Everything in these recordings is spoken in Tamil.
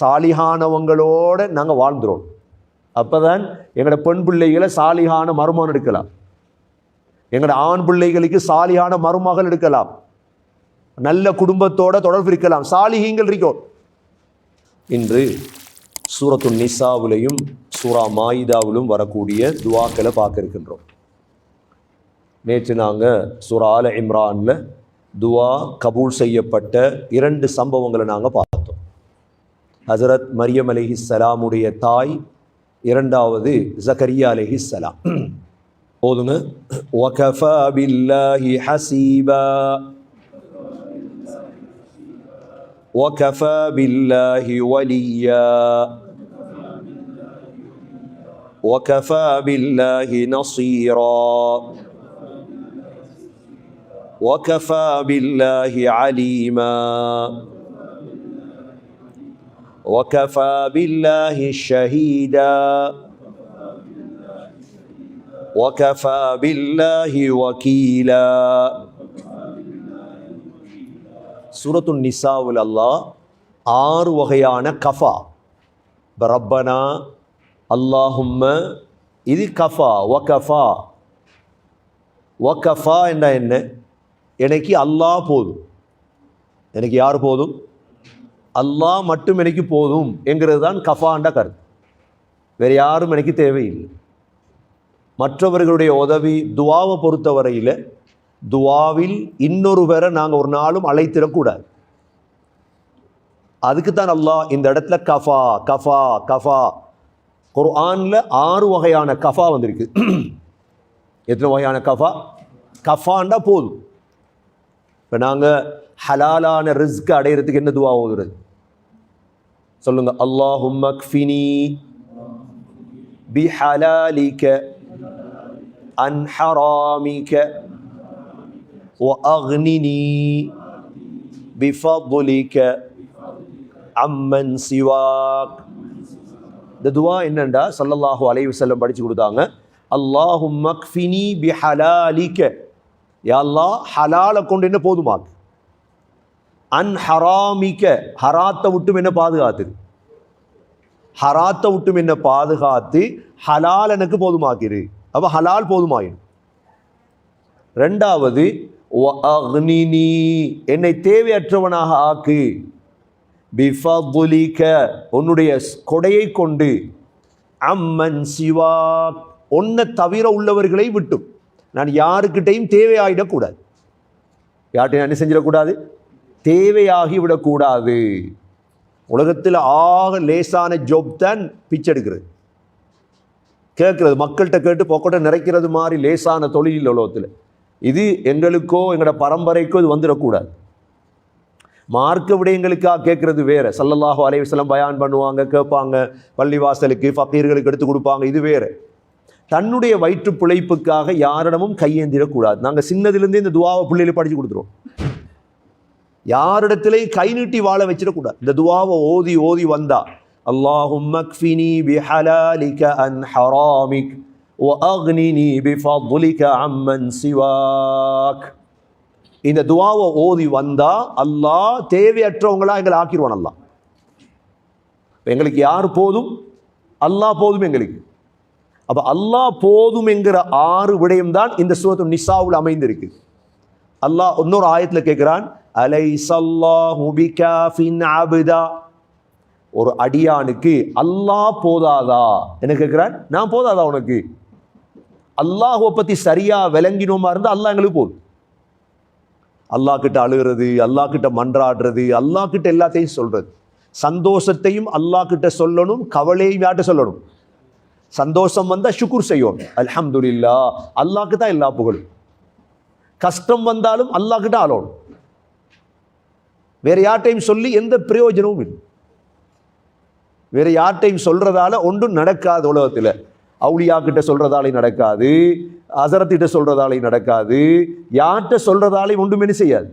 சாலிகானவங்களோடு நாங்கள் வாழ்ந்துறோம். அப்பதான் எங்களோட பெண் பிள்ளைகளை சாலிகான மருமகன் எடுக்கலாம். எங்களோட ஆண் பிள்ளைகளுக்கு சாலியான மருமகள் எடுக்கலாம். நல்ல குடும்பத்தோட தொடர்பு இருக்கலாம். சாலிகங்கள் இருக்கும். இன்று சூரத்து நிசாவிலையும் சூரா மாயிதாவிலும் வரக்கூடிய துவாக்களை பார்க்க இருக்கின்றோம் நேற்று நாங்கள் சூரா ஆல இம்ரானில் துவா கபூல் செய்யப்பட்ட இரண்டு சம்பவங்களை நாங்கள் பார்த்தோம். ஹசரத் மரியம் அலிஹிஸ்ஸலாமுடைய தாய் இரண்டாவது ஜக்கரியா அலிஹிஸ்ஸலாம் போதுங்க وَكَفَى بِاللَّهِ حَسِيبًا وَكَفَى بِاللَّهِ وَلِيًّا وَكَفَى بِاللَّهِ نَصِيرًا وَكَفَى بِاللَّهِ عَلِيمًا وَكَفَى بِاللَّهِ شَهِيدًا وكفى بالله وكيلا சூரத்து நிசாவில் அல்லாஹ் ஆறு வகையான கஃபா இப்ப ரப்பனா அல்லாஹும்ம இது கஃபா வகஃபா வகஃபா என்ற என்ன எனக்கு அல்லாஹ் போதும் எனக்கு யார் போதும் அல்லாஹ் மட்டும் எனக்கு போதும் என்கிறது தான் கஃபாண்ட கருத்து. வேறு யாரும் எனக்கு தேவையில்லை. மற்றவர்களுடைய உதவி துவாவை பொறுத்தவரையில் துவாவில் இன்னொரு பேரை நாங்கள் ஒரு நாளும் அழைத்திடக்கூடாது. அதுக்கு தான் அல்லாஹ் இந்த இடத்துல கஃபா கஃபா கஃபா. குர்ஆனில் ஆறு வகையான கஃபா வந்திருக்கு. எத்தனை வகையான கஃபா? கஃபாண்டா போதும். இப்போ நாங்கள் ஹலாலான ரிஸ்க் அடையிறதுக்கு என்ன துவா ஓதுறது? சொல்லுங்க அல்லாஹும் மக்ஃபினி பிஹலாலிக عن حرامك وأغنني بفضلك عمن سواك இந்த துவா என்னண்டா சல்லல்லாஹு அலைஹி வஸல்லம் படிச்சு கொடுத்தாங்க அல்லாஹும் மக்ஃபினி பி ஹலாலிக்க யா அல்லாஹ் ஹலாலை கொண்டு என்ன போதுமாக்கு அன் ஹராமிக்க ஹராத்தை விட்டும் என்ன பாதுகாத்துரு ஹராத்தை விட்டும் என்னை பாதுகாத்து ஹலால் எனக்கு போதுமாக்கிரு அப்போ ஹலால் போதுமாயிடும் ரெண்டாவது என்னை தேவையற்றவனாக ஆக்கு பிஃபுலிக்க உன்னுடைய கொடையை கொண்டு அம்மன் சிவா ஒன்னை தவிர உள்ளவர்களை விட்டும் நான் யாருக்கிட்டையும் தேவையாகிடக்கூடாது யார்கிட்டையும் என்ன செஞ்சிடக்கூடாது தேவையாகி விடக்கூடாது உலகத்தில் ஆக லேசான ஜோப் தான் பிச்சை எடுக்கிறது. கேட்குறது மக்கள்கிட்ட கேட்டு பொக்கட்டை நிறைக்கிறது மாதிரி லேசான தொழில் உலகத்தில். இது எங்களுக்கோ எங்களோட பரம்பரைக்கோ இது வந்துடக்கூடாது. மார்க்க விடயங்களுக்காக கேட்குறது வேறு. சல்லல்லாஹு அலைஹி பயான் பண்ணுவாங்க கேட்பாங்க. பள்ளிவாசலுக்கு ஃபக்கீர்களுக்கு எடுத்து கொடுப்பாங்க இது வேறு. தன்னுடைய வயிற்று பிழைப்புக்காக யாரிடமும் கையேந்திடக்கூடாது. நாங்கள் சின்னதுலேருந்தே இந்த துவாவை பிள்ளைகளுக்கு படித்து கொடுத்துருவோம். யாரிடத்திலையும் கை நீட்டி வாழ வச்சிடக்கூடாது இந்த துவாவை ஓதி ஓதி வந்தா اللهم اكفني بحلالك عن حرامك واغنني بفضلك عمن سواك இந்த துவாவை ஓதி வந்தா அல்லாஹ் தேவையற்றவங்களா எங்களை ஆக்கிடுவான் அல்லாஹ் இப்ப எங்களுக்கு யார் போதும் அல்லாஹ் போதும் எங்களுக்கு அப்ப அல்லாஹ் போதும் என்கிற ஆறு விடயம் தான் இந்த சூரத்து நிசாவில் அமைந்திருக்கு அல்லாஹ் இன்னொரு ஆயத்துல கேட்கிறான் அலை சல்லாஹு பிகாஃபின் அபுதா. ஒரு அடியானுக்கு அல்லாஹ் போதாதா? என்ன கேட்கிறான் நான் போதாதா உனக்கு? அல்லாஹுவை பற்றி சரியா விளங்கினோமா இருந்தால் அல்லாஹ் எங்களுக்கு போதும். அல்லாஹ் கிட்ட அழுகிறது அல்லாஹ் கிட்ட மன்றாடுறது அல்லாஹ் கிட்ட எல்லாத்தையும் சொல்றது. சந்தோஷத்தையும் அல்லாஹ் கிட்ட சொல்லணும் கவலையும் யார்கிட்ட சொல்லணும்? சந்தோஷம் வந்தால் சுக்குர் செய்யும் அலமதுல்லா அல்லாஹ்க்கு தான் எல்லா புகழும். கஷ்டம் வந்தாலும் அல்லாஹ் கிட்ட அழணும் வேறு யார்ட்டையும் சொல்லி எந்த பிரயோஜனமும் இல்லை. வேறு யார்ட்டையும் சொல்கிறதால ஒன்றும் நடக்காது உலகத்தில். அவுளியாக்கிட்ட சொல்கிறதாலையும் நடக்காது அசரத்திட்ட சொல்கிறதாலையும் நடக்காது யார்கிட்ட சொல்கிறதாலே ஒன்றுமே செய்யாது.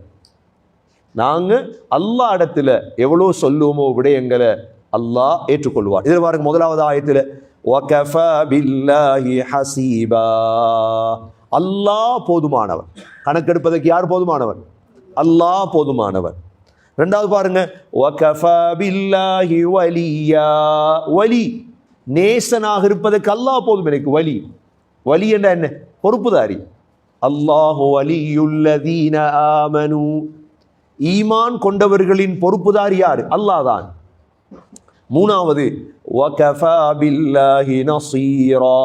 நாங்கள் அல்லா இடத்துல எவ்வளோ சொல்லுவோமோ விடயங்களை அல்லாஹ் ஏற்றுக்கொள்வார். இதில் பாருங்க முதலாவது ஆயத்தில் அல்லாஹ் போதுமானவன். கணக்கெடுப்பதற்கு யார் போதுமானவன்? அல்லாஹ் போதுமானவன். ரெண்டாவது பாருங்க. வலியா. வலி. நேசனாக இருப்பதற்கு அல்லாஹ் போதும் எனக்கு வலி. வலி என்ற என்ன? பொறுப்புதாரி. அல்லாஹு வலியுல்லதீன ஆமனு. ஈமான் கொண்டவர்களின் பொறுப்புதாரி யார்? அல்லாஹ் தான் மூணாவது வகஃபா நசீரா.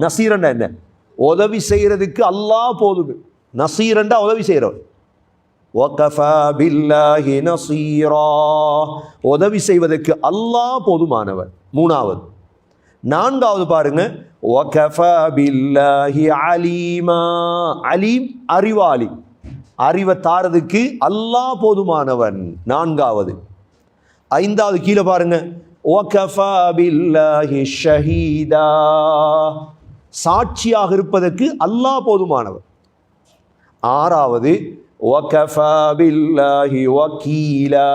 நசீரண்டா என்ன? உதவி செய்யறதுக்கு அல்லாஹ் போதும். நசீரண்டா உதவி செய்கிறவர் உதவி செய்வதற்கு அல்லாஹ் போதுமானவர். மூணாவது. நான்காவது பாருங்க. வகஃபா பில்லாஹி அலீமா அலீம் அறிவாளி. அறிவை தாரதுக்கு அல்லாஹ் போதுமானவன். நான்காவது. ஐந்தாவது கீழே பாருங்க. வகஃபா பில்லாஹி ஷஹீதா சாட்சியாக இருப்பதற்கு அல்லாஹ் போதுமானவர். ஆறாவது. வகஃபா பில்லாஹி வக்கீலா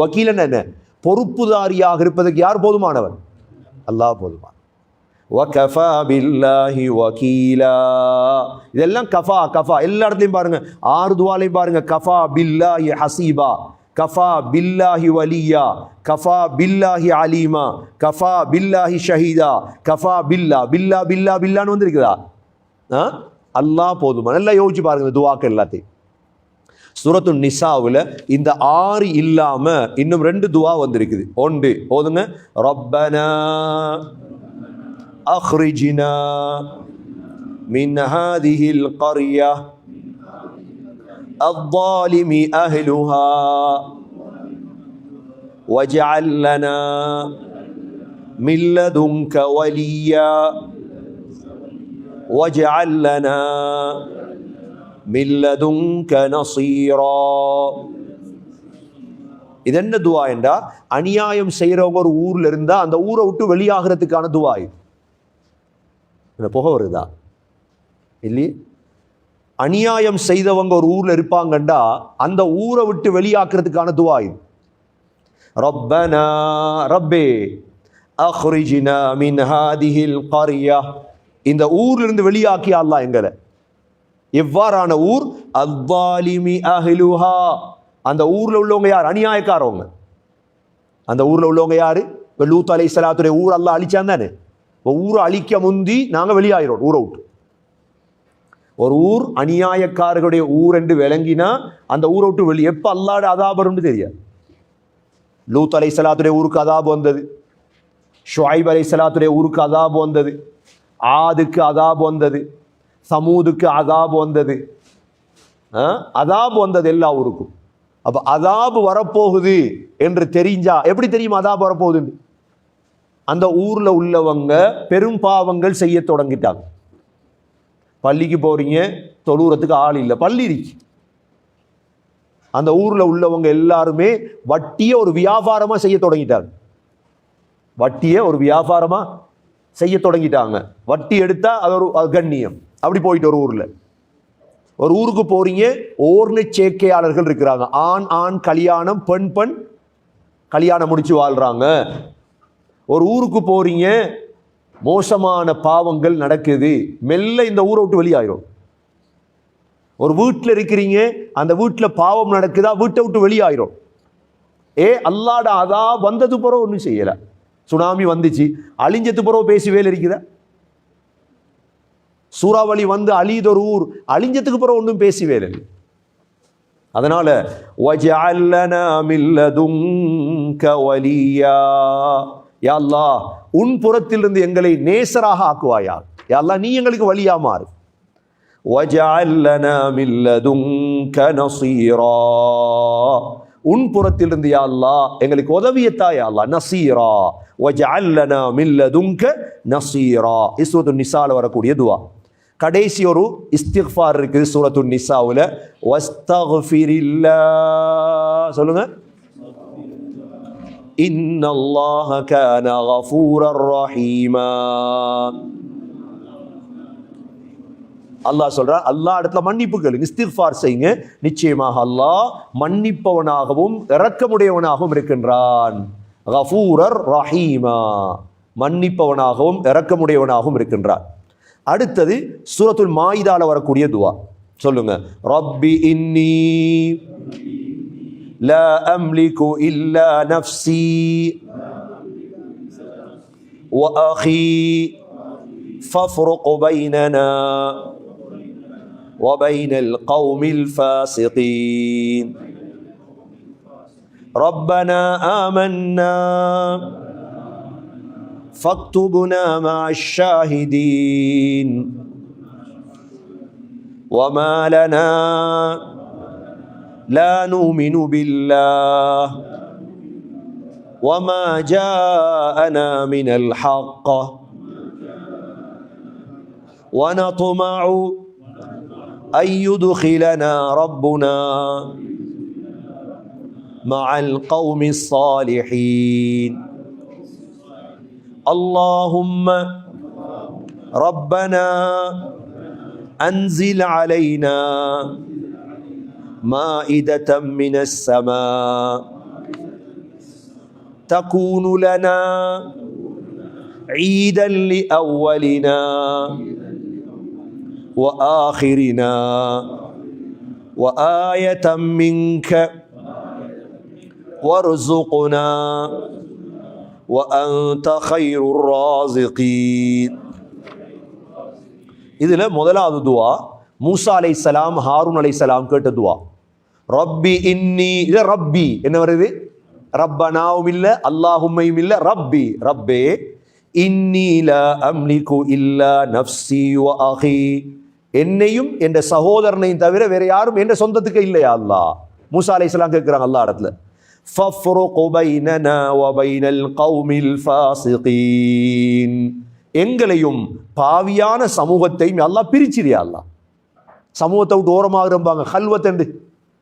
வக்கீலன் என்ன பொறுப்புதாரியாக இருப்பதற்கு யார் போதுமானவன் அல்லாஹ் போதுமானவர் வகஃபா பில்லாஹி வக்கீலா இதெல்லாம் கஃபா கஃபா. எல்லா இடத்துலையும் பாருங்க. ஆறு துவாலையும் பாருங்க. கஃபா பில்லாஹி ஹசீபா. கஃபா பில்லாஹி வலியா. கஃபா பில்லாஹி அலீமா. கஃபா பில்லாஹி ஷஹீதா. கஃபா பில்லா. பில்லா பில்லா பில்லான்னு வந்திருக்குதா? ஆ? அல்லாஹ் போதுமா நல்லா யோசிச்சு பாருங்க இந்த துவாக்கள் எல்லாத்தையும் சூரத்து நிசாவில் இந்த ஆறு இல்லாம இன்னும் ரெண்டு துவா வந்திருக்குது ஒன்று ஓதுங்க ரப்பனா அஹ்ரிஜினா மின் ஹாதிஹில் கரியா الظالم أهلها واجعل لنا من لدنك وليا واجعل لنا من لدنك نصيرا இது என்ன துவா என்றா அநியாயம் செய்கிறவங்க ஒரு ஊர்ல இருந்தா அந்த ஊரை விட்டு வெளியாகிறதுக்கான துவா இது இந்த புகை வருதா இல்லையே அநியாயம் செய்தவங்க ஒரு ஊர்ல இருப்பாங்கண்டா அந்த ஊரை விட்டு வெளியாக்குறதுக்கான துவா இது ரப்பனா ரப்பே அஹ்ரிஜினா மின் ஹாதிஹில் கரியா இந்த ஊர்லேருந்து வெளியாக்கி அல்லா எங்களை. எவ்வாறான ஊர்? அவ்வாலிமி அஹ்லுஹா. அந்த ஊரில் உள்ளவங்க யார்? அநியாயக்காரவங்க. அந்த ஊரில் உள்ளவங்க யாரு? இப்போ லூத் அலை சலாத்துடைய ஊர் அல்லாஹ் அழிச்சான் தானே. இப்போ ஊரை அழிக்க முந்தி நாங்கள் வெளியாகிறோம் ஊரை விட்டு. ஒரு ஊர் அநியாயக்காரர்களுடைய ஊர் என்று விளங்கினா அந்த ஊரை விட்டு வெளியே எப்போ அல்லாட அதாபரும்னு தெரியாது. லூத் அலை சலாத்துடைய ஊருக்கு அதாபு வந்தது. ஷுவாய்ப் அலை சலாத்துடைய ஊருக்கு அதாபு வந்தது. ஆதுக்கு அதாபு வந்தது சமூதுக்கு அதாபு வந்தது. ஆ? அதாபு வந்தது எல்லா ஊருக்கும். அப்போ அதாபு வரப்போகுது என்று தெரிஞ்சா எப்படி தெரியும் அதாபு வரப்போகுதுன்னு? அந்த ஊரில் உள்ளவங்க பெரும் பாவங்கள் செய்ய தொடங்கிட்டாங்க. பள்ளிக்கு போகிறீங்க தொழுறதுக்கு ஆள் இல்லை பள்ளி இருக்கு. அந்த ஊரில் உள்ளவங்க எல்லாருமே வட்டியை ஒரு வியாபாரமாக செய்ய தொடங்கிட்டாங்க. வட்டியை ஒரு வியாபாரமாக செய்ய தொடங்கிட்டாங்க. வட்டி எடுத்தால் அது ஒரு கண்ணியம். அப்படி போயிட்டு ஒரு ஊரில். ஒரு ஊருக்கு போறீங்க ஓர்ண சேர்க்கையாளர்கள் இருக்கிறாங்க. ஆண் ஆண் கல்யாணம் பெண் பெண் கல்யாணம் முடிச்சு வாழ்கிறாங்க ஒரு ஊருக்கு போறீங்க மோசமான பாவங்கள் நடக்குது. மெல்ல இந்த ஊரை விட்டு வெளியாயிரும். ஒரு வீட்டில் இருக்கிறீங்க அந்த வீட்டில் பாவம் நடக்குதா வீட்டை விட்டு வெளியாயிரும். ஏ அல்லாட அதா வந்தது பிறகு ஒன்றும் செய்யலை. சுனாமி வந்துச்சு அழிஞ்சது பிறகு பேசி வேலை இருக்குதா சூறாவளி வந்து அழியுதொரு ஊர் அழிஞ்சதுக்கு பிறகு ஒன்றும் பேசி வேலை இல்லை அதனால وَجَعَلْ لَنَا مِن لَّدُنكَ وَلِيًّا யா அல்லாஹ் உன் புறத்திலிருந்து எங்களை நேசராக ஆக்குவாயா யா அல்லாஹ் நீ எங்களுக்கு வழியா மாறு وَجَعَلْ لَنَا مِن لَّدُنكَ نَصِيرًا உன் புறத்திலிருந்து யாழ்லா எங்களுக்கு உதவிய தாயாலா நசீரா. ஒஜல்லனா மில்ல துங்க நசீரா. இஸ்வத்து நிசால வரக்கூடிய துவா. கடைசி ஒரு இஸ்திஃபார் இருக்குது சூரத்து நிசாவில். வஸ்தஃபிரில்லா சொல்லுங்க. இன்னல்லாஹ கான கஃபூரர் ரஹீமா. அல்லாஹ் சொல்றார் அல்லாஹ் இடத்துல மன்னிப்பு கேளுங்க இஸ்திக்ஃபார் செய்யுங்க நிச்சயமாக அல்லாஹ் மன்னிப்பவனாகவும் இரக்கமுடையவனாகவும் இருக்கின்றான் கஃபூரர் ரஹீமா மன்னிப்பவனாகவும் இரக்கமுடையவனாகவும் இருக்கின்றான் அடுத்தது சூரத்துல் மாயிதால வரக்கூடிய துவா சொல்லுங்க ரப்பி இன்னி لا أملك إلا نفسي وأخي فافرق بيننا وبين القوم الفاسقين. ربنا آمنا فاكتبنا مع الشاهدين. وما لنا لا نؤمن بالله. وما جاءنا من الحق. ونطمع أن يدخلنا ربنا مع القوم الصالحين. اللهم ربنا أنزل علينا مائدة من السماء. تكون لنا عيدا لأولنا. وآخرنا وآية منك وارزقنا وأنت خير الرازقين இதில் முதலாவது துவா மூசா அலை சலாம் ஹாரூன் அலை சலாம் கேட்ட துவா ரப்பி இன்னி இது ரப்பி என்ன வருது ரப்பனாவும் இல்லை அல்லாஹும்மையும் இல்லை ரப்பி ரப்பே இன்னி ல அம்லிகு இல்லா நஃப்சி வ அஹி என்னையும் என்ற சகோதரனையும் தவிர வேற யாரும் என்ற சொந்தத்துக்கு இல்லையா அல்லாஹ் மூசா அலை சலாம் கேட்குறாங்க அல்லா இடத்துல فَافْرُقْ بَيْنَنَا وَبَيْنَ الْقَوْمِ الْفَاسِقِينَ எங்களையும் பாவியான சமூகத்தையும் எல்லாம் பிரிச்சிரியா அல்லா சமூகத்தை விட்டு ஓரமாகிறம்பாங்க ஹல்வத்தண்டு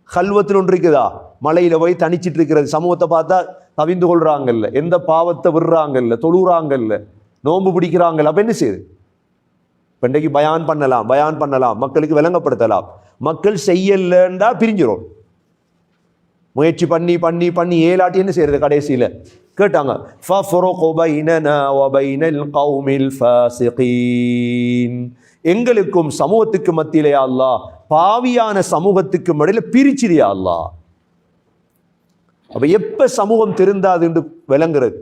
ஹல்வத்தில் ஒன்று இருக்குதா மலையில போய் தனிச்சிட்டு இருக்கிறது சமூகத்தை பார்த்தா தவிந்து கொள்றாங்கல்ல எந்த பாவத்தை விடுறாங்கல்ல தொழுறாங்கல்ல நோன்பு பிடிக்கிறாங்கல்ல அப்ப என்ன செய்யுது இப்ப இன்றைக்கு பயான் பண்ணலாம் பயான் பண்ணலாம் மக்களுக்கு விளங்கப்படுத்தலாம். மக்கள் செய்யலன்னா பிரிஞ்சிடும் முயற்சி பண்ணி பண்ணி பண்ணி ஏலாட்டி என்ன செய்யறது கடைசியில்? கேட்டாங்க எங்களுக்கும் சமூகத்துக்கு மத்தியிலே அல்லா பாவியான சமூகத்துக்கு மடையில் பிரிச்சிரியா அல்லா அப்போ எப்போ சமூகம் திருந்தாதுன்னு விளங்குறது?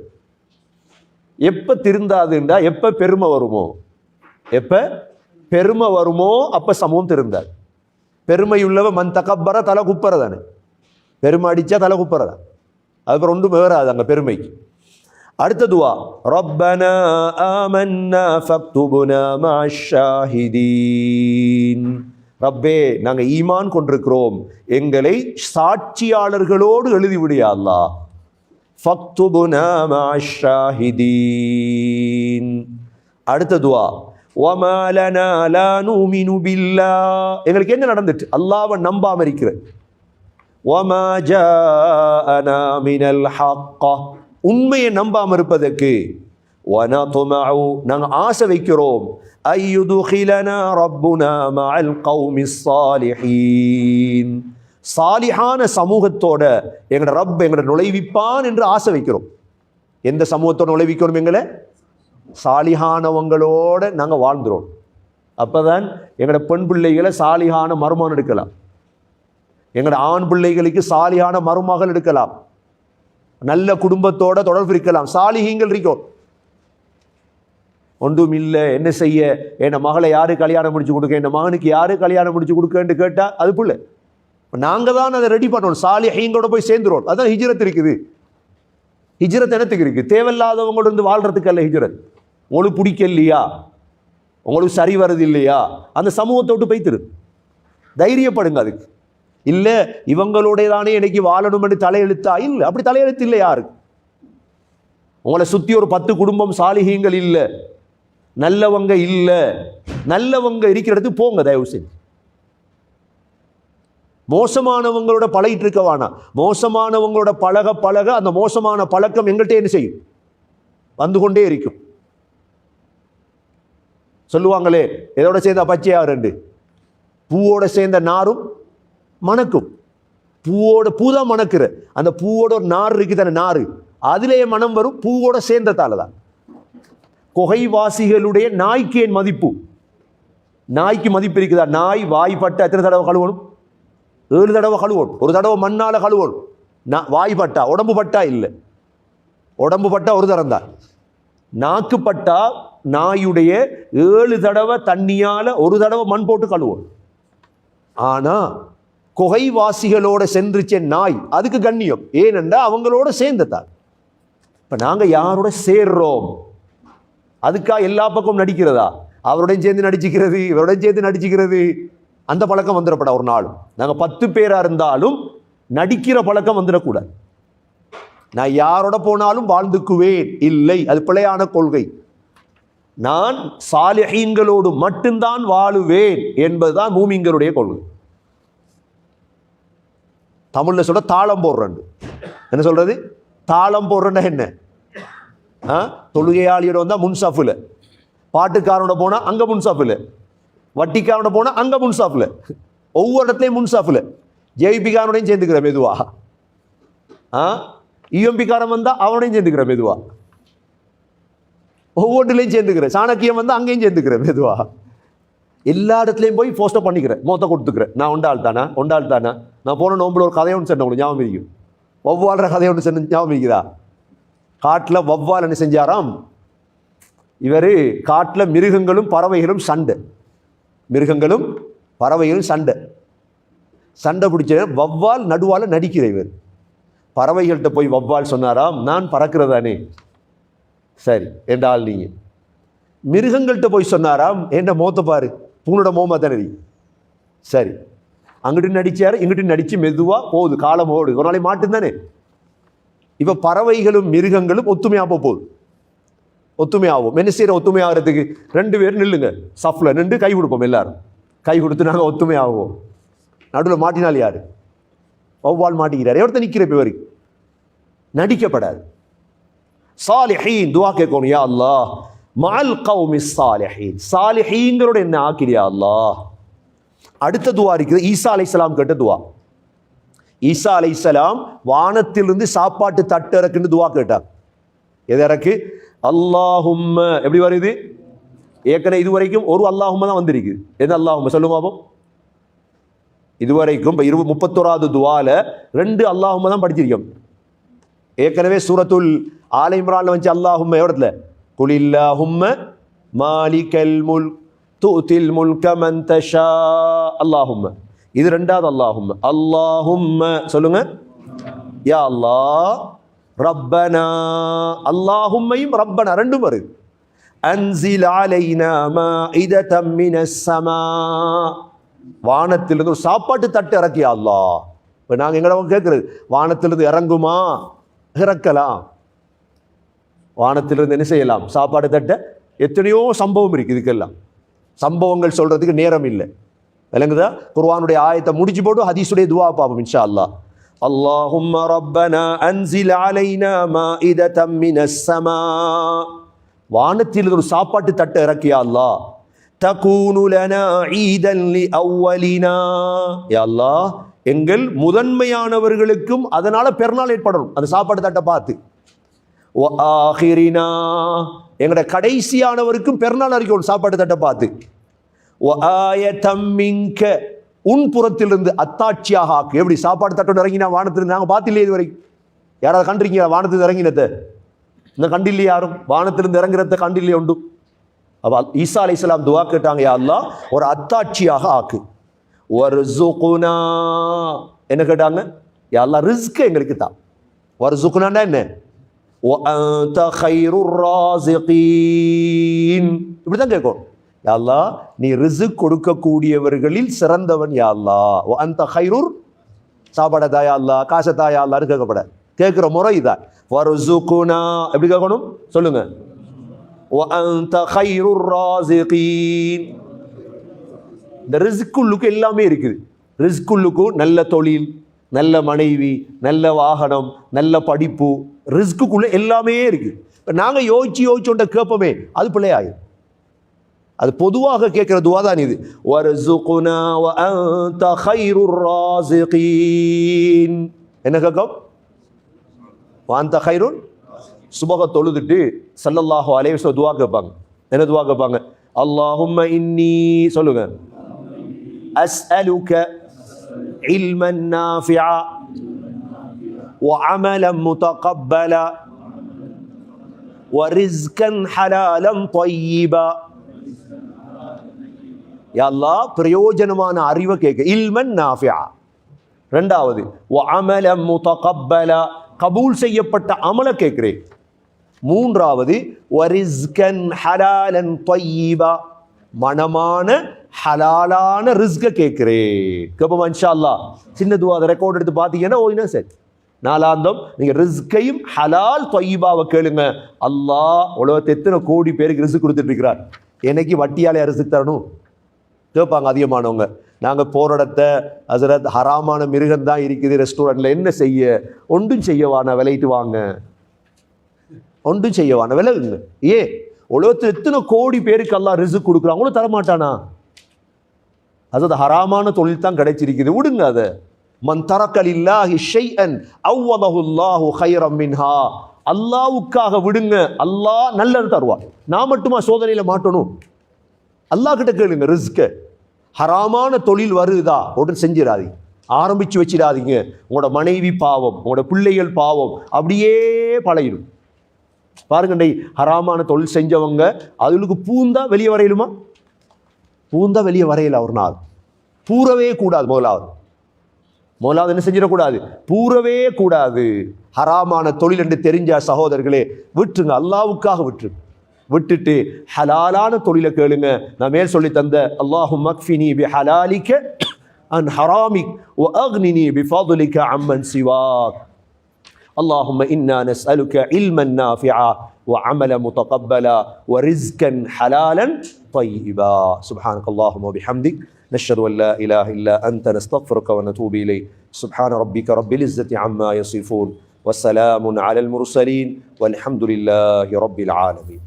எப்போ திருந்தாதுன்றா எப்போ பெருமை வருமோ? எப்போ? பெருமை வருமோ அப்போ சமூகம் திருந்தார். பெருமையுள்ளவ மன் தகப்பற தலை குப்பற தானே பெருமை அடித்தா தலை குப்பறதா? அதுக்கப்புறம் ஒன்றும் விவராது அங்கே பெருமைக்கு. அடுத்த துவா ரப்பனா ஆமன்னா ஃபக்துபுனா மாஷாஹிதீன். ரப்பே நாங்கள் ஈமான் கொண்டிருக்கிறோம். எங்களை சாட்சியாளர்களோடு எழுதிவிடியா அல்லாஹ். ஃபக்துபுனா மாஷாஹிதீன். அடுத்த துவா எங்களுக்கு என்ன நடந்துட்டு? அல்லாவை நம்பாம இருக்கிறது உண்மையை நம்பாம இருப்பதற்கு. நாங்கள் ஆசை வைக்கிறோம். சாலிஹான சமூகத்தோட எங்களோட ரப் எங்களோட நுழைவிப்பான் என்று ஆசை வைக்கிறோம். எந்த சமூகத்தோட நுழைவிக்கிறோம் எங்களை? சாலிஹானவங்களோட நாங்கள் வாழ்ந்துறோம். அப்பதான் எங்களோட பெண் பிள்ளைகளை சாலிஹான மருமகன் எடுக்கலாம். எங்களோட ஆண் பிள்ளைகளுக்கு சாலியான மருமகள் எடுக்கலாம். நல்ல குடும்பத்தோட தொடர்பு இருக்கலாம். சாலிகிங்கள் இருக்கும். ஒன்றும் இல்லை என்ன செய்ய? என் மகளை யாரு கல்யாணம் முடிச்சு கொடுக்க? என் மகனுக்கு யாரு கல்யாணம் முடிச்சு கொடுக்கன்னு கேட்டால் அது பிள்ளை நாங்கள் தான் அதை ரெடி பண்ணணும். சாலிஹீங்களோட போய் சேர்ந்துரும் அதான் ஹிஜ்ரத் இருக்குது. ஹிஜ்ரத் என்னத்துக்கு இருக்குது தேவையில்லாதவங்களோட இருந்து வாழ்கிறதுக்கு அல்ல ஹிஜ்ரத். உங்களுக்கு பிடிக்கலையா? உங்களுக்கு சரி வர்றது இல்லையா? அந்த சமூகத்தை விட்டு பைத்திரு தைரியப்படுங்க அதுக்கு. இல்லை இவங்களோட தானே இன்னைக்கு வாழணும்னு தலையெழுத்தா? இல்லை அப்படி தலையெழுத்து இல்லை யாருக்கு உங்களை சுற்றி ஒரு பத்து குடும்பம் சாலிகங்கள் இல்லை. நல்லவங்க இல்லை. நல்லவங்க இருக்கிற இடத்துக்கு போங்க தயவு செஞ்சு. மோசமானவங்களோட பழகிட்டு இருக்க வேணாம். மோசமானவங்களோட பழக பழக அந்த மோசமான பழக்கம் எங்கள்கிட்ட என்ன செய்யும்? வந்து கொண்டே இருக்கும். சொல்லுவாங்களே எதோட சேர்ந்த பச்சையா ரெண்டு? பூவோட சேர்ந்த நாரும் மணக்கும். பூவோட பூ தான் மணக்குற. அந்த பூவோட ஒரு நார் இருக்கு தானே நாறு. அதிலேயே மனம் வரும் பூவோட சேர்ந்ததால தான். குகைவாசிகளுடைய நாய்க்கு என் மதிப்பு? நாய்க்கு மதிப்பு இருக்குதா? நாய் வாய்ப்பட்டு எத்தனை தடவை கழுவணும்? ஏழு தடவை கழுவணும். ஒரு தடவை மண்ணால் கழுவணும். நான் வாய் பட்டா உடம்பு பட்டா இல்லை. உடம்பு பட்டா ஒரு தரம் தான். நாக்கு பட்டா நாயுடைய ஏழு தடவை தண்ணியால் ஒரு தடவை மண் போட்டு கழுவோம் ஆனால் குகைவாசிகளோட சென்றுச்ச நாய் அதுக்கு கண்ணியம். ஏனென்றால் அவங்களோட சேர்ந்ததா இப்போ நாங்கள் யாரோட சேர்றோம்? அதுக்கா எல்லா பக்கம் நடிக்கிறதா? அவருடன் சேர்ந்து நடிச்சுக்கிறது இவருடன் சேர்ந்து நடிச்சுக்கிறது. அந்த பழக்கம் வந்துடப்பட ஒரு நாளும். நாங்கள் பத்து பேராக இருந்தாலும் நடிக்கிற பழக்கம் வந்துடக்கூடாது. நான் யாரோட போனாலும் வாழ்ந்துக்குவேன். இல்லை அது பிழையான கொள்கை. நான் சாலிஹீன்களோடு மட்டும்தான் வாழுவேன் என்பதுதான் மூமிங்களுடைய கொள்கை. தமிழில் சொல்ல தாளம் போடுறேன் என்ன சொல்றது? தாளம் போடுறேன்னா என்ன? ஆ? தொழுகையாளியோட வந்தால் முன்சாஃபில். பாட்டுக்காரனோட போனால் அங்கே முன்சாஃபில். வட்டிக்காரனோட போனால் அங்கே முன்சாஃபில். ஒவ்வொரு இடத்துலையும் முன்சாஃபில். ஜேபிக்காரனோடையும் சேர்ந்துக்கிற மெதுவா. ஆ? இஎம்பிக்காரன் வந்தால் அவனையும் சேர்ந்துக்கிற மெதுவா. ஒவ்வொன்றிலையும் சேர்ந்துக்கிறேன் சாணக்கியம் வந்து அங்கேயும் சேர்ந்துக்கிறேன் மெதுவா. எல்லா இடத்துலையும் போய் போஸ்டர் பண்ணிக்கிறேன் மொத்த கொடுத்துக்கிறேன் நான் ஒண்டாள் தானா? ஒண்டாள் தானா? நான் போன நோம்பில் ஒரு கதையை ஒன்று சொன்னேன் உங்களுக்கு ஞாபகம் இருக்கும் வௌவால்ற கதையை ஒன்று சொன்ன ஞாபகம் இருக்குதா? காட்டில் வௌவால் என்ன செஞ்சாராம்? இவர் காட்டில் மிருகங்களும் பறவைகளும் சண்டை. மிருகங்களும் பறவைகளும் சண்டை. சண்டை பிடிச்ச வௌவால் நடுவால் நடிக்கிற இவர். பறவைகள்கிட்ட போய் வௌவால் சொன்னாராம் நான் பறக்கிறதானே? சரி என்றால் நீங்கள் மிருகங்கள்கிட்ட போய் சொன்னாராம் என்ன மோத்த பாரு பூனோட மோமா தானே சரி. அங்கிட்டு நடித்தார் இங்கிட்டு நடித்து மெதுவாக போகுது காலம் ஓடு ஒரு நாளைக்கு மாட்டுந்தானே? இப்போ பறவைகளும் மிருகங்களும் ஒத்துமையா போகுது. ஒத்துமையாகும். என்ன செய்யற ஒத்துமையாகிறதுக்கு ரெண்டு பேரும் நில்லுங்க. சஃப்ல நின்று கை கொடுப்போம் எல்லாரும். கை கொடுத்து நாங்கள் ஒத்துமையாகுவோம். நடுவில் மாட்டினால் யார்? வௌவால் மாட்டிக்கிறார். எவ்வளோ நிற்கிற இப்போ வரைக்கும் நடிக்கப்படாது. சாலிஹீன் துவா கேட்கணும் யா அல்லா மால் கௌமி சாலிஹீன். சாலிஹீங்கிறோட என்ன ஆக்கிறியா அல்லாஹ்? அடுத்த துவா இருக்குது. ஈசா அலைஹிஸ்ஸலாம் கேட்ட துவா. ஈசா அலைஹிஸ்ஸலாம் வானத்திலிருந்து சாப்பாட்டு தட்டு இறக்குன்னு துவா கேட்டார் எது இறக்கு? அல்லாஹும்ம எப்படி வருது? ஏற்கனவே இதுவரைக்கும் ஒரு அல்லாஹும்ம தான் வந்திருக்கு. என்ன அல்லாஹும்ம சொல்லுங்க பாப்போம் இதுவரைக்கும் இப்போ இருபது முப்பத்தோராவது துவால ரெண்டு அல்லாஹும்ம தான் படிச்சிருக்கோம். ஏற்கனவே சூரத்துல் ஆல இம்ரான்ல வந்து அல்லாஹும்ம எவ்வளத்துல குலில்லாஹும்ம மாலிகல் முல் தூத்தில் முல்க மன் அல்லாஹும்ம இது ரெண்டாவது அல்லாஹும்ம அல்லாஹும்ம சொல்லுங்க. யா அல்லாஹ். ரப்பனா அல்லாஹும்மையும் ரப்பனா ரெண்டும் வருது. அன்சில் அலைனா மாஇததம் வானத்திலிருந்து ஒரு சாப்பாட்டு தட்டு இறக்கியா அல்லாஹ்? இப்போ நாங்கள் எங்கட கேட்குறது வானத்திலிருந்து இறங்குமா? இறக்கலாம் வானத்திலிருந்து என்ன செய்யலாம்? சாப்பாடு தட்ட எத்தனையோ சம்பவம் இருக்கு இதுக்கெல்லாம். சம்பவங்கள் சொல்றதுக்கு நேரம் இல்லை. விளங்குதா? குர்வானுடைய ஆயத்தை முடிச்சு போட்டு ஹதீஸுடைய துவா பார்ப்போம் இன்ஷா அல்லா اللهم ربنا أنزل علينا مائدة من السماء வானத்தில் ஒரு சாப்பாட்டு தட்டை இறக்கியா அல்லாஹ் தகூனு லனா ஈதன் லி அவ்வலினா யா அல்லாஹ் எங்கள் முதன்மையானவர்களுக்கும் அதனால பெருநாள் ஏற்படணும் அந்த சாப்பாட்டு தட்டை பார்த்து வ ஆஹிரினா எங்களோட கடைசியானவருக்கும் பெருநாள் அறிக்கணும் சாப்பாட்டு தட்டை பார்த்து வ ஆயத்தம் மின்க உன் புறத்திலிருந்து அத்தாட்சியாக ஆக்கு. எப்படி? சாப்பாடு தட்டோடு இறங்கினா வானத்திலிருந்து. நாங்கள் பார்த்தில்லையே இது வரைக்கும் யாராவது கண்டிருக்கீங்க வானத்திலிருந்து இறங்கினத்தை இந்த கண்டில்லை யாரும்? வானத்திலிருந்து இறங்குறத கண்டில்லை உண்டு. அப்போ ஈசா அலி இஸ்லாம் துவா கேட்டாங்க யாரெல்லாம் ஒரு அத்தாட்சியாக ஆக்கு. ஒரு ஜுகுனா என்ன கேட்டாங்க? யாரெல்லாம் ரிஸ்க் எங்களுக்கு தான் ஒரு ஜுகுனாண்டா என்ன இப்படிதான் கேட்கும். யாழ்லா நீ ரிசு கொடுக்கக்கூடியவர்களில் சிறந்தவன் யாழ்லா அந்த ஹைரூர் அன்த ஹைருர் சாப்பாட தாயா அல்லா காசை அல்லான்னு கேட்கப்பட கேட்குற முறை இதான். குணா எப்படி கேட்கணும்? சொல்லுங்க. அந்த ஹைருர் இந்த ரிஸ்குள்ளுக்கு எல்லாமே இருக்குது. ரிஸ்குள்ளுக்கு நல்ல தொழில் நல்ல மனைவி நல்ல வாகனம் நல்ல படிப்பு ரிஸ்க்குள்ள எல்லாமே இருக்குது. இப்போ நாங்கள் யோசிச்சு யோசிச்சோண்ட கேட்போமே அது பிள்ளையாயிரும். அது பொதுவாக கேட்குற துவா தான் இது வர்சுகுனா வ அன்த ஹைருர் ராசிகீன் என்ன கேட்கும் வாந்த ஹைருன் சுபக தொழுதுட்டு சல்லல்லாஹு அலைஹி வஸல்லம் துவா கேட்பாங்க என்ன துவா கேட்பாங்க அல்லாஹும்ம இன்னி சொல்லுங்க அஸ்அலுக இல்மன் நாஃபிஆ وعملا متقبلا ورزقا حلالا طيبا எல்லா பிரயோஜனமான அறிவை கேட்க. இல்மன் நாஃபியா. ரெண்டாவது அமலம் முதகப்பல. கபூல் செய்யப்பட்ட அமல கேட்கிறேன். மூன்றாவது வரிஸ்கன் ஹலாலன் தொய்யீபா மனமான ஹலாலான ரிஸ்க கேட்கிறேன். கப்ப இன்ஷா அல்லாஹ் சின்ன துவா அதை ரெக்கார்ட் எடுத்து பார்த்தீங்கன்னா ஓய்னா சரி நாலாந்தம் நீங்கள் ரிஸ்கையும் ஹலால் தொய்பாவை கேளுங்க. அல்லாஹ் உலகத்தை எத்தனை கோடி பேருக்கு ரிஸ்க் கொடுத்துட்டு இருக்கிறார். என்னைக்கு வட்டியாலே அரிசி தரணும்? கேட்பாங்க அதிகமானவங்க. நாங்கள் போகிற இடத்த ஹசரத் ஹராமான மிருகம் தான் இருக்குது ரெஸ்டாரண்ட்டில் என்ன செய்ய? ஒன்றும் செய்யவான விளையிட்டு வாங்க. ஒன்றும் செய்யவான விலகுங்க. ஏ உலகத்தில் எத்தனை கோடி பேருக்கு எல்லாம் ரிசுக் கொடுக்குறாங்களோ தரமாட்டானா? அதாவது ஹராமான தொழில் தான் கிடைச்சிருக்குது. விடுங்க அதை. மன் தரக்கல் இல்லாஹி ஷைஅன் அவ்வதஹுல்லாஹு ஹைரம் மின்ஹா. அல்லாவுக்காக விடுங்க. அல்லாஹ் நல்லது தருவான். நான் மட்டுமா சோதனையில் மாட்டணும்? அல்லாஹ் கிட்ட கேளுங்க ரிஸ்க்கை. ஹராமான தொழில் வருதா? உடனே செஞ்சிடாதீங்க. ஆரம்பிச்சு வச்சிடாதீங்க. உங்களோட மனைவி பாவம் உங்களோட பிள்ளைகள் பாவம் அப்படியே பழகிடும். பாருங்க ஹராமான தொழில் செஞ்சவங்க அதுகளுக்கு பூந்தா வெளியே வரையிலுமா? பூந்தா வெளியே வரையல ஒரு நாள். பூரவே கூடாது முதலாவது. முதலாவது என்ன செஞ்சிடக்கூடாது? பூரவே கூடாது. ஹராமான தொழில் என்று தெரிஞ்ச சகோதரர்களே விட்டுருங்க. அல்லாவுக்காக விட்டுருங்க. விட்டுட்டு ஹலாலான தொழிலை கேளுங்க. நான் மேல் சொல்லி தந்த அல்லாஹும் மக்ஃபினி பி ஹலாலிக்க அன் ஹராமிக் ஒ அக்னினி பி ஃபாதுலிக்க அம்மன் சிவா اللهم إنا نسألك علما نافعا وعملا متقبلا ورزقا حلالا طيبا سبحانك اللهم وبحمدك نشهد أن لا إله إلا أنت نستغفرك ونتوب إليك سبحان ربك رب العزة عما يصفون وسلام على المرسلين والحمد لله رب العالمين